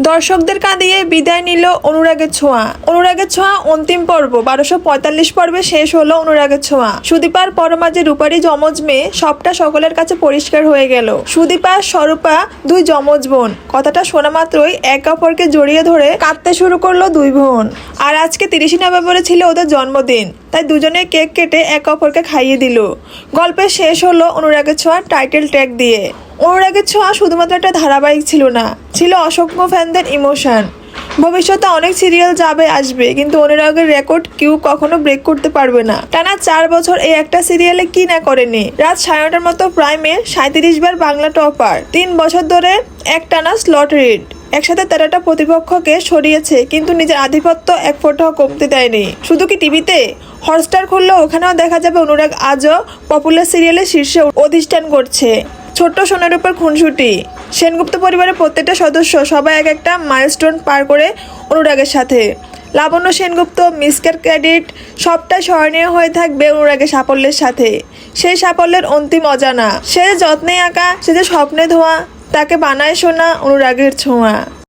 দর্শকদের কাঁদিয়ে বিদায় নিল অনুরাগের ছোঁয়া। অনুরাগের ছোঁয়া অন্তিম পর্ব। বারোশো পঁয়তাল্লিশ পর্বে শেষ হলো অনুরাগের ছোঁয়া। সুদীপার পরমাজে রূপারি যমজ মেয়ে সবটা সকলের কাছে পরিষ্কার হয়ে গেল। সুদীপা, স্বরূপা দুই যমজ বোন। কথাটা শোনা মাত্রই একে অপরকে জড়িয়ে ধরে কাঁদতে শুরু করল দুই বোন। আর আজকে তিরিশে নভেম্বরে ছিল ওদের জন্মদিন। তাই দুজনে কেক কেটে একে অপরকে খাইয়ে দিল। গল্পের শেষ হলো অনুরাগের ছোঁয়া টাইটেল ট্যাগ দিয়ে। অনুরাগের ছোঁয়া শুধুমাত্র একটা ধারাবাহিক ছিল না, ছিল অসংখ্য ফ্যানদের ইমোশন ভবিষ্যতে অনেক সিরিয়াল যাবে, আসবে, কিন্তু অনুরাগের রেকর্ড কেউ কখনো ব্রেক করতে পারবে না। টানা চার বছর এই একটা সিরিয়ালে কি না করেনি। রাত সাড়ে নটার মতো প্রাইমে সাঁত্রিশ বার বাংলা টপার তিন বছর ধরে এক টানা স্লট রিড একসাথে তেরোটা প্রতিপক্ষকে সরিয়েছে, কিন্তু নিজের আধিপত্য এক ফোঁটাও কমতে দেয়নি। শুধু কি টিভিতে? হটস্টার খুললে ওখানেও দেখা যাবে অনুরাগ আজও পপুলার সিরিয়ালের শীর্ষে অধিষ্ঠান করছে। ছোট্ট সোনার উপর খুনসুটি। সেনগুপ্ত পরিবারের প্রত্যেকটা সদস্য সবাই এক একটা মাইলস্টোন পার করে অনুরাগের সাথে। লাবণ্য সেনগুপ্ত মিসকের ক্রেডিট সবটাই স্মরণীয় হয়ে থাকবে অনুরাগের সাফল্যের সাথে। সেই সাফল্যের অন্তিম অজানা। সে যত্নে আঁকা, সে যে স্বপ্নে ধোয়া তাকে বানায় শোনা অনুরাগের ছোঁয়া।